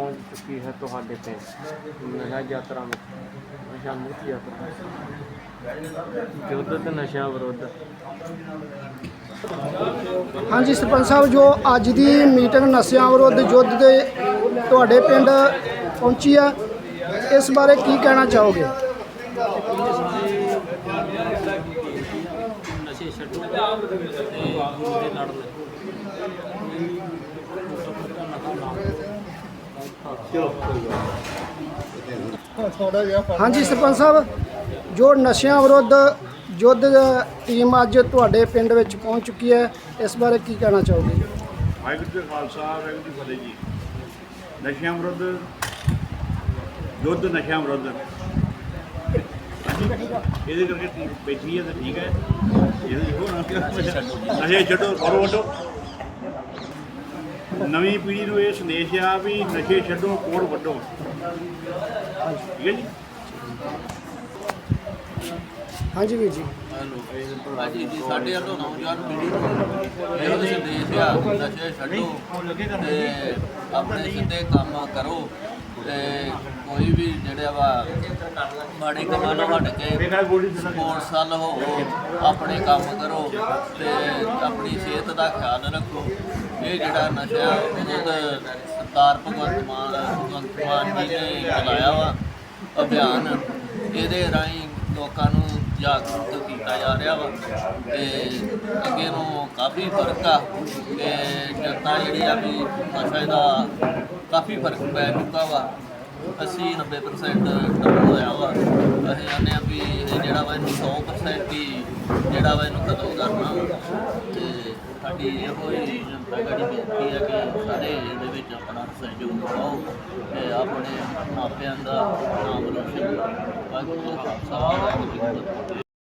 ਪਹੁੰਚ ਚੁੱਕੀ ਹੈ ਤੁਹਾਡੇ ਪਿੰਡ ਨਸ਼ਾ ਯਾਤਰਾ ਵਿੱਚ ਨਸ਼ਾ ਮੁਕਤ ਯਾਤਰਾ। ਤੇ ਨਸ਼ਾ ਵਿਰੁੱਧ। ਹਾਂਜੀ ਸਰਪੰਚ ਸਾਹਿਬ ਜੋ ਅੱਜ ਦੀ ਮੀਟਿੰਗ ਨਸ਼ਿਆਂ ਵਿਰੁੱਧ ਯੁੱਧ ਦੇ ਤੁਹਾਡੇ ਪਿੰਡ ਪਹੁੰਚੀ ਆ ਇਸ ਬਾਰੇ ਕੀ ਕਹਿਣਾ ਚਾਹੋਗੇ? ਨਸ਼ੇ ਛੱਡੋ ਤੇ ਗੁਰੂ ਹਾਂਜੀ ਸਰਪੰਚ ਸਾਹਿਬ ਜੋ ਨਸ਼ਿਆਂ ਵਿਰੁੱਧ ਯੁੱਧ ਟੀਮ ਅੱਜ ਤੁਹਾਡੇ ਪਿੰਡ ਵਿੱਚ ਪਹੁੰਚ ਚੁੱਕੀ ਹੈ ਇਸ ਬਾਰੇ ਕੀ ਕਹਿਣਾ ਚਾਹੋਗੇ? ਵਾਹਿਗੁਰੂ ਜੀ ਖਾਲਸਾ ਵਾਹਿਗੁਰੂ ਜੀ ਫਤਿਹ ਜੀ। ਨਸ਼ਿਆਂ ਵਿਰੁੱਧ ਯੁੱਧ ਨਸ਼ਿਆਂ ਵਿਰੁੱਧ। ਇਹਦੇ ਕਰਕੇ ਟੀਮ ਬੈਠੀ ਹੈ ਤਾਂ ਠੀਕ ਹੈ। ਇਹਦੇ ਹੋ ਨਾ। ਕਿ ਨਸ਼ੇ ਛੱਡੋ ਕਰੋ ਵੱਡੋ ਨਵੀਂ ਪੀੜ੍ਹੀ ਨੂੰ ਇਹ ਸੰਦੇਸ਼ ਆ ਵੀ ਨਸ਼ੇ ਛੱਡੋ ਕੋੜ ਵੱਡੋ ਠੀਕ ਹੈ ਜੀ? ਹਾਂਜੀ ਵੀਰ ਜੀ। ਭਾਜੀ ਜੀ ਸਾਡੇ ਵੱਲੋਂ ਨੌਜਵਾਨ ਪੀੜ੍ਹੀ ਨੂੰ ਇਹੋ ਸੰਦੇਸ਼ ਆ ਨਸ਼ੇ ਛੱਡੋ ਤੇ ਆਪਣੇ ਸਿੱਧੇ ਕੰਮ ਕਰੋ। ਤੇ ਕੋਈ ਵੀ ਜਿਹੜਾ ਵਾ ਮਾੜੇ ਕੰਮਾਂ ਤੋਂ ਹਟ ਕੇ ਸਪੋਰਟਸ ਵੱਲ ਹੋਵੋ ਆਪਣੇ ਕੰਮ ਕਰੋ ਤੇ ਆਪਣੀ ਸਿਹਤ ਦਾ ਖਿਆਲ ਰੱਖੋ। ਇਹ ਜਿਹੜਾ ਨਸ਼ਾ ਉਹਦਾ ਸਰਦਾਰ ਭਗਵੰਤ ਮਾਨ ਭਗਵੰਤ ਮਾਨ ਜੀ ਨੇ ਚਲਾਇਆ ਵਾ ਅਭਿਆਨ, ਇਹਦੇ ਰਾਹੀਂ ਲੋਕਾਂ ਨੂੰ ਜਾਗਰੂਕ ਕੀਤਾ ਜਾ ਰਿਹਾ ਵਾ ਤੇ ਅੱਗੇ ਨੂੰ ਕਾਫੀ ਫ਼ਰਕ ਆ। ਤੇ ਜਨਤਾ ਜਿਹੜੀ ਆ ਵੀ ਨਸ਼ੇ ਦਾ ਕਾਫੀ ਫ਼ਰਕ ਪੈ ਚੁੱਕਾ ਵਾ 80 90% ਡਾਊਨ ਹੋਇਆ ਵਾ ਅਸੀਂ ਚਾਹੁੰਦੇ ਹਾਂ ਵੀ ਇਹ ਜਿਹੜਾ ਵਾ ਇਹਨੂੰ 100% ਹੀ ਜਿਹੜਾ ਵਾ ਇਹਨੂੰ ਖਤਮ ਕਰਨਾ ਵਾ। ਤੇ ਸਾਡੀ ਇਹੋ ਹੀ ਜਨਤਾ ਗੜੀ ਬੇਨਤੀ ਹੈ ਕਿ ਸਾਰੇ ਇਹਦੇ ਵਿੱਚ ਆਪਣਾ ਸਹਿਯੋਗ ਪਾਓ ਤੇ ਆਪਣੇ ਮਾਪਿਆਂ ਦਾ ਨਾਮ ਰੋਸ਼ਨ ਕਰੋ। ਵਾਹਿਗੁਰੂ ਜੀ